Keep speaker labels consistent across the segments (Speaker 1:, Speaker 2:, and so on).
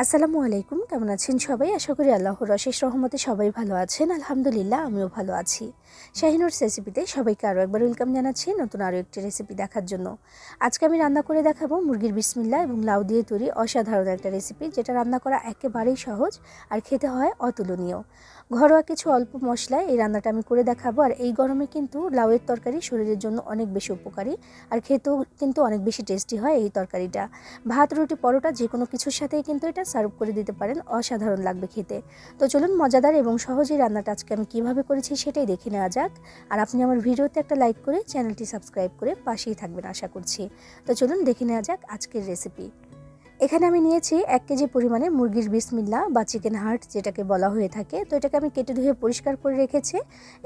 Speaker 1: আসসালামু আলাইকুম, কেমন আছেন সবাই? আশা করি আল্লাহর অশেষ রহমতে সবাই ভালো আছেন। আলহামদুলিল্লাহ, আমিও ভালো আছি। শাহিনুর রেসিপিতে সবাইকে আরও একবার ওয়েলকাম জানাচ্ছি নতুন আরও একটি রেসিপি দেখার জন্য। আজকে আমি রান্না করে দেখাবো মুরগির বিসমিল্লা এবং লাউ দিয়ে তৈরি অসাধারণ একটা রেসিপি যেটা রান্না করা একেবারেই সহজ আর খেতে হয় অতুলনীয়। ঘরোয়া কিছু অল্প মশলায় এই রান্নাটা আমি করে দেখাবো। আর এই গরমে কিন্তু লাউয়ের তরকারি শরীরের জন্য অনেক বেশি উপকারী আর খেতেও কিন্তু অনেক বেশি টেস্টি হয় এই তরকারিটা। ভাত, রুটি, পরোটা যে কোনো কিছুর সাথেই কিন্তু এটা সার্ভ করে দিতে পারেন, অসাধারণ লাগবে খেতে। তো চলুন মজাদার এবং সহজেই রান্নাটা আজকে আমি কীভাবে করেছি সেটাই দেখে নেওয়া যাক। আর আপনি আমার ভিডিওতে একটা লাইক করে চ্যানেলটি সাবস্ক্রাইব করে পাশেই থাকবেন আশা করছি। তো চলুন দেখে নেওয়া যাক আজকের রেসিপি এখানে আমি নিয়েছি এক কেজি পরিমাণে মুরগির বিসমিল্লা বা চিকেন হার্ট যেটাকে বলা হয়ে থাকে। তো এটাকে আমি কেটে ধুয়ে পরিষ্কার করে রেখেছি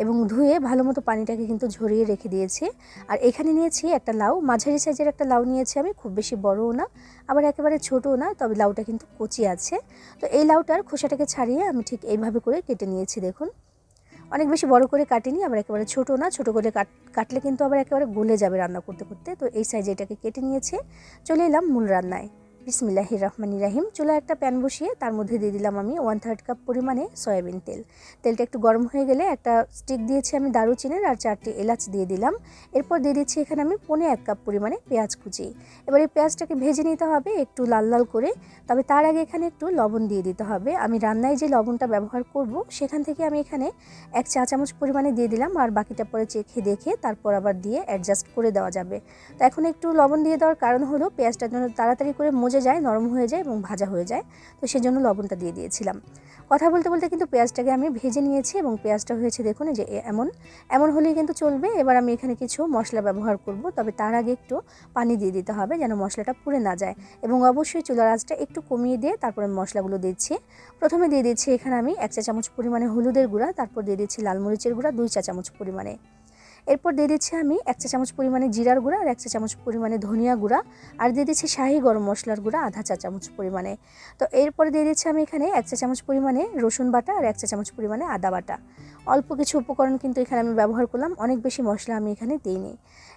Speaker 1: এবং ধুয়ে ভালো মতো পানিটাকে কিন্তু ঝরিয়ে রেখে দিয়েছি। আর এখানে নিয়েছি একটা লাউ, মাঝারি সাইজের একটা লাউ নিয়েছি আমি, খুব বেশি বড়ও না, আবার একেবারে ছোটও না, তবে লাউটা কিন্তু কচি আছে। তো এই লাউটার খোসাটাকে ছাড়িয়ে আমি ঠিক এইভাবে করে কেটে নিয়েছি, দেখুন। অনেক বেশি বড় করে কাটিনি, আবার একেবারে ছোটো না, ছোটো করে কাট, কাটলে কিন্তু আবার একেবারে গলে যাবে রান্না করতে করতে। তো এই সাইজে এটাকে কেটে নিয়েছে। চলে এলাম মূল রান্নায়। বিসমিল্লাহির রহমানির রাহিম। চুলা একটা প্যান বসিয়ে তার মধ্যে দিয়ে দিলাম আমি ওয়ান থার্ড কাপ পরিমাণে সয়াবিন তেল। তেলটা একটু গরম হয়ে গেলে একটা স্টিক দিয়েছি আমি দারুচিনের আর চারটি এলাচ দিয়ে দিলাম। এরপর দিয়ে দিচ্ছি এখানে আমি পনে এক কাপ পরিমাণে পেঁয়াজ কুচি। এবার এই পেঁয়াজটাকে ভেজে নিতে হবে একটু লাল লাল করে। তবে তার আগে এখানে একটু লবণ দিয়ে দিতে হবে। আমি রান্নায় যে লবণটা ব্যবহার করব সেখান থেকে আমি এখানে এক চা চামচ পরিমাণে দিয়ে দিলাম আর বাকিটা পরে চেখে দেখে তারপর আবার দিয়ে অ্যাডজাস্ট করে দেওয়া যাবে। তো এখন একটু লবণ দিয়ে দেওয়ার কারণ হলো পেঁয়াজটা যেন তাড়াতাড়ি করে মজে যায়, নরম হয়ে যায় এবং ভাজা হয়ে যায়। তো সেজন্য লবণটা দিয়ে দিয়েছিলাম। কথা বলতে বলতে কিন্তু পেঁয়াজটাকে আমি ভেজে নিয়েছি এবং পেঁয়াজটা হয়েছে দেখুন যে এমন। এমন হলেই কিন্তু চলবে। এবার আমি এখানে কিছু মশলা ব্যবহার করব। তবে তার আগে একটু পানি দিয়ে দিতে হবে যেন মশলাটা পুড়ে না যায়। এবং অবশ্যই চুলার আঁচটা একটু কমিয়ে দিয়ে তারপরে আমি মশলাগুলো দিচ্ছি। প্রথমে দিয়ে দিচ্ছি এখানে আমি এক চা চামচ পরিমাণে হলুদের গুঁড়া, তারপর দিয়ে দিচ্ছি লাল মরিচের গুঁড়া, দুই চা চামচ পরিমাণে। এরপর দিয়ে দিচ্ছি আমি এক চা চামচ পরিমাণে জিরার গুঁড়া আর এক চা চামচ পরিমাণে ধনিয়া গুঁড়া। আর দিয়ে দিচ্ছি শাহি গরম মশলার গুঁড়া আধা চা চামচ পরিমাণে। তো এরপর দিয়ে দিচ্ছি আমি এখানে এক চা চামচ পরিমাণে রসুন বাটা আর এক চা চামচ পরিমাণে আদা বাটা। অল্প কিছু উপকরণ কিন্তু এখানে আমি ব্যবহার করলাম, অনেক বেশি মশলা আমি এখানে দিইনি।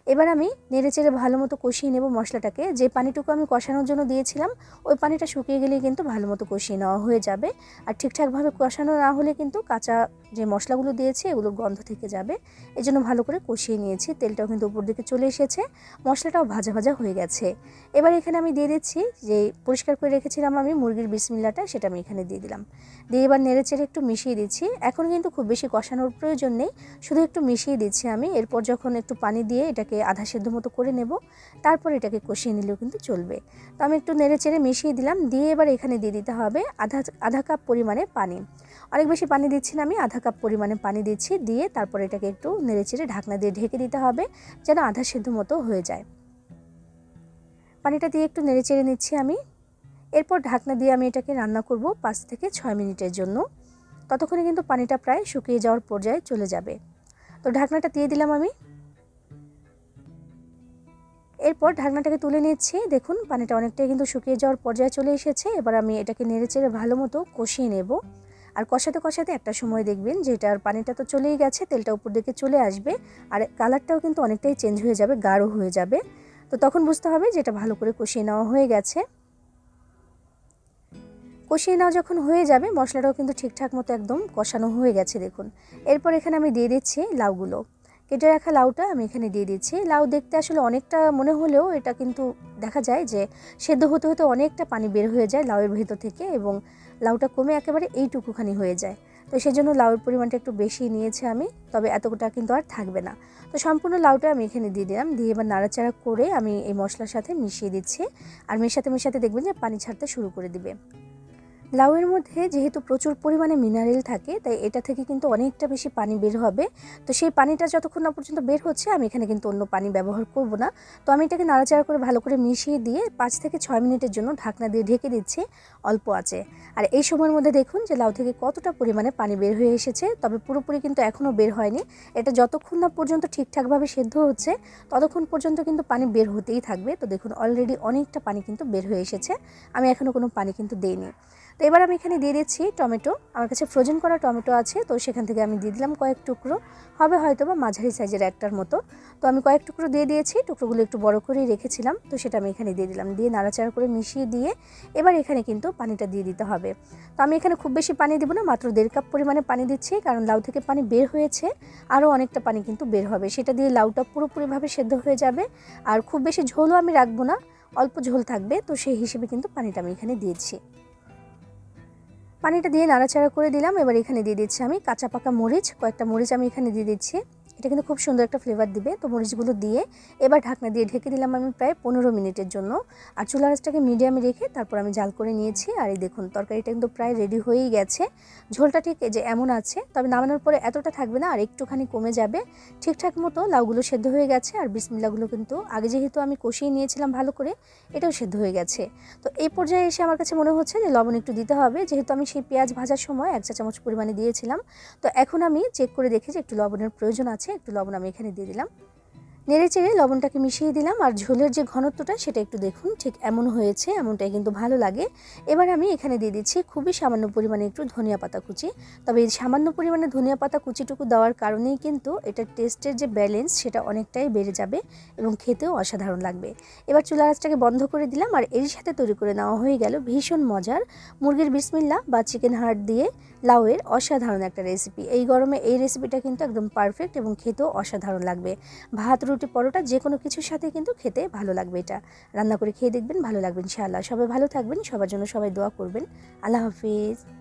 Speaker 1: এবার আমি নেড়ে চেড়ে ভালো মতো কষিয়ে নেব মশলাটাকে। যে পানিটুকু আমি কষানোর জন্য দিয়েছিলাম, ওই পানিটা শুকিয়ে গেলেই কিন্তু ভালো মতো কষিয়ে নেওয়া হয়ে যাবে। আর ঠিকঠাকভাবে কষানো না হলে কিন্তু কাঁচা যে মশলাগুলো দিয়েছি, এগুলোর গন্ধ থেকে যাবে। এই জন্য ভালো করে কষিয়ে নিয়েছি, তেলটাও কিন্তু উপর দিকে চলে এসেছে, মশলাটাও ভাজা ভাজা হয়ে গেছে। এবার এখানে আমি দিয়ে দিচ্ছি যে পরিষ্কার করে রেখেছিলাম আমি মুরগির বিসমিল্লাটা, সেটা আমি এখানে দিয়ে দিলাম। দিয়ে এবার নেড়ে চেড়ে একটু মিশিয়ে দিচ্ছি। এখন কিন্তু খুব বেশি কষানোর প্রয়োজন নেই, শুধু একটু মিশিয়ে দিচ্ছি আমি। এরপর যখন একটু পানি দিয়ে এটাকে আধা সেদ্ধ মতো করে নেব। তারপর এটাকে কষিয়ে নিলেও কিন্তু চলবে। তো আমি একটু নেড়ে চেড়ে মিশিয়ে দিলাম। দিয়ে এবার এখানে দিয়ে দিতে হবে আধা আধা কাপ পরিমাণে পানি। অনেক বেশি পানি দিচ্ছি না আমি, আধা কাপ পরিমাণে পানি দিচ্ছি। দিয়ে তারপর এটাকে একটু নেড়ে চেড়ে ঢাকনা দিয়ে ঢেকে দিতে হবে যেন আধা সেদ্ধ মতো হয়ে যায়। পানিটা দিয়ে একটু নেড়ে চেড়ে নিচ্ছি আমি। এরপর ঢাকনা দিয়ে আমি এটাকে রান্না করব পাঁচ থেকে ছয় মিনিটের জন্য। ততক্ষণে কিন্তু পানিটা প্রায় শুকিয়ে যাওয়ার পর্যায়ে চলে যাবে। তো ঢাকনাটা দিয়ে দিলাম আমি। এরপর ঢাকনাটাকে তুলে নিচ্ছি। দেখুন, পানিটা অনেকটাই কিন্তু শুকিয়ে যাওয়ার পর্যায়ে চলে এসেছে। এবার আমি এটাকে নেড়ে চেড়ে ভালো মতো কষিয়ে নেব। আর কষাতে কষাতে একটা সময় দেখবেন যে এটার পানিটা তো চলেই গেছে, তেলটা উপর দিকে চলে আসবে। আর কালারটাও কিন্তু অনেকটাই চেঞ্জ হয়ে যাবে, গাঢ় হয়ে যাবে। তো তখন বুঝতে হবে যে এটা ভালো করে কষিয়ে নেওয়া হয়ে গেছে। কষিয়ে নেওয়া যখন হয়ে যাবে, মশলাটাও কিন্তু ঠিকঠাক মতো একদম কষানো হয়ে গেছে, দেখুন। এরপর এখানে আমি দিয়ে দিচ্ছি লাউগুলো। কেটে রাখা লাউটা আমি এখানে দিয়ে দিচ্ছি। লাউ দেখতে আসলে অনেকটা মনে হলেও এটা কিন্তু দেখা যায় যে সেদ্ধ হতে হতে অনেকটা পানি বের হয়ে যায় লাউয়ের ভেতর থেকে এবং লাউটা কমে একেবারে এইটুকুখানি হয়ে যায়। তো সেই জন্য লাউয়ের পরিমাণটা একটু বেশি নিয়েছি আমি, তবে এতটা কিন্তু আর থাকবে না। তো সম্পূর্ণ লাউটা আমি এখানে দিয়ে দিলাম, দিয়ে এবার নাড়াচাড়া করে আমি এই মশলার সাথে মিশিয়ে দিচ্ছি। আর মেশাতে মেশাতে দেখবেন যে পানি ছাড়তে শুরু করে দিবে। লাউয়ের মধ্যে যেহেতু প্রচুর পরিমাণে মিনারেল থাকে, তাই এটা থেকে কিন্তু অনেকটা বেশি পানি বের হবে। তো সেই পানিটা যতক্ষণ না পর্যন্ত বের হচ্ছে, আমি এখানে কিন্তু অন্য পানি ব্যবহার করব না। তো আমি এটাকে নাড়াচাড়া করে ভালো করে মিশিয়ে দিয়ে পাঁচ থেকে ছয় মিনিটের জন্য ঢাকনা দিয়ে ঢেকে দিচ্ছি অল্প আছে আর এই সময়ের মধ্যে দেখুন যে লাউ থেকে কতটা পরিমাণে পানি বের হয়ে এসেছে, তবে পুরোপুরি কিন্তু এখনও বের হয়নি। এটা যতক্ষণ না পর্যন্ত ঠিকঠাকভাবে সেদ্ধ হচ্ছে, ততক্ষণ পর্যন্ত কিন্তু পানি বের হতেই থাকবে। তো দেখুন অলরেডি অনেকটা পানি কিন্তু বের হয়ে এসেছে। আমি এখনও কোনো পানি কিন্তু দিইনি। তো এবার আমি এখানে দিয়ে দিচ্ছি টমেটো। আমার কাছে ফ্রোজেন করা টমেটো আছে, তো সেখান থেকে আমি দিয়ে দিলাম কয়েক টুকরো। হবে হয়তো বা মাঝারি সাইজের একটার মতো। তো আমি কয়েক টুকরো দিয়ে দিয়েছি, টুকরোগুলো একটু বড় করেই রেখেছিলাম, তো সেটা আমি এখানে দিয়ে দিলাম। দিয়ে নাড়াচাড়া করে মিশিয়ে দিয়ে এবার এখানে কিন্তু পানিটা দিয়ে দিতে হবে। তো আমি এখানে খুব বেশি পানি দেবো না, মাত্র দেড় কাপ পরিমাণে পানি দিচ্ছি, কারণ লাউ থেকে পানি বের হয়েছে, আরও অনেকটা পানি কিন্তু বের হবে। সেটা দিয়ে লাউটা পুরোপুরিভাবে সেদ্ধ হয়ে যাবে, আর খুব বেশি ঝোলও আমি রাখব না, অল্প ঝোল থাকবে, তো সেই হিসেবে কিন্তু পানিটা আমি এখানে দিয়েছি। পানিটা দিয়ে নাড়াচাড়া করে দিলাম। এবার এখানে দিয়ে দিচ্ছি আমি কাঁচা পাকা মরিচ। কয়েকটা মরিচ আমি এখানে দিয়ে দিচ্ছি। এটা কিন্তু খুব সুন্দর একটা ফ্লেভার দিবে। তো মরিচগুলো দিয়ে এবার ঢাকনা দিয়ে ঢেকে দিলাম আমি প্রায় পনেরো মিনিটের জন্য। আর চুলা আঁচটাকে মিডিয়ামে রেখে তারপর আমি জাল করে নিয়েছি। আর এই দেখুন, তরকারিটা কিন্তু প্রায় রেডি হয়েই গেছে। ঝোলটা ঠিক যে এমন আছে, তবে নামানোর পরে এতটা থাকবে না আর একটুখানি কমে যাবে। ঠিকঠাক মতো লাউগুলো সেদ্ধ হয়ে গেছে আর বিসমিল্লাগুলো কিন্তু আগে যেহেতু আমি কষিয়ে নিয়েছিলাম ভালো করে, এটাও সেদ্ধ হয়ে গেছে। তো এই পর্যায়ে এসে আমার কাছে মনে হচ্ছে যে লবণ একটু দিতে হবে। যেহেতু আমি সেই পেঁয়াজ ভাজার সময় এক চা চামচ পরিমাণে দিয়েছিলাম। তো এখন আমি চেক করে দেখি যে একটু লবণের প্রয়োজন আছে একটু লবণ আমি এখানে দিয়ে দিলাম। নেড়ে চেড়ে লবণটাকে মিশিয়ে দিলাম আর ঝোলের যে ঘনত্বটা সেটা একটু দেখুন, ঠিক এমন হয়েছে, এমনটাই কিন্তু ভালো লাগে। এবার আমি এখানে দিয়ে দিচ্ছি খুবই সামান্য পরিমাণে একটু ধনিয়া পাতা কুচি। তবে এই সামান্য পরিমাণে ধনিয়া পাতা কুচিটুকু দেওয়ার কারণেই কিন্তু এটার টেস্টের যে ব্যালেন্স সেটা অনেকটাই বেড়ে যাবে এবং খেতেও অসাধারণ লাগবে। এবার চুলা আঁচটাকে বন্ধ করে দিলাম আর এর সাথে তৈরি করে নেওয়া হয়ে গেল ভীষণ মজার মুরগির বিসমিল্লা বা চিকেন হার্ট দিয়ে লাউয়ের অসাধারণ একটা রেসিপি এই গরমে এই রেসিপিটা কিন্তু একদম পারফেক্ট এবং খেতেও অসাধারণ লাগবে। ভাত রুটি পরোটা যে কোনো কিছুর সাথে কিন্তু খেতে ভালো লাগবে এটা। রান্না করে খেয়ে দেখবেন, ভালো লাগবে ইনশাআল্লাহ। সবাই ভালো থাকবেন, সবার জন্য সবাই দোয়া করবেন। আল্লাহ হাফিজ।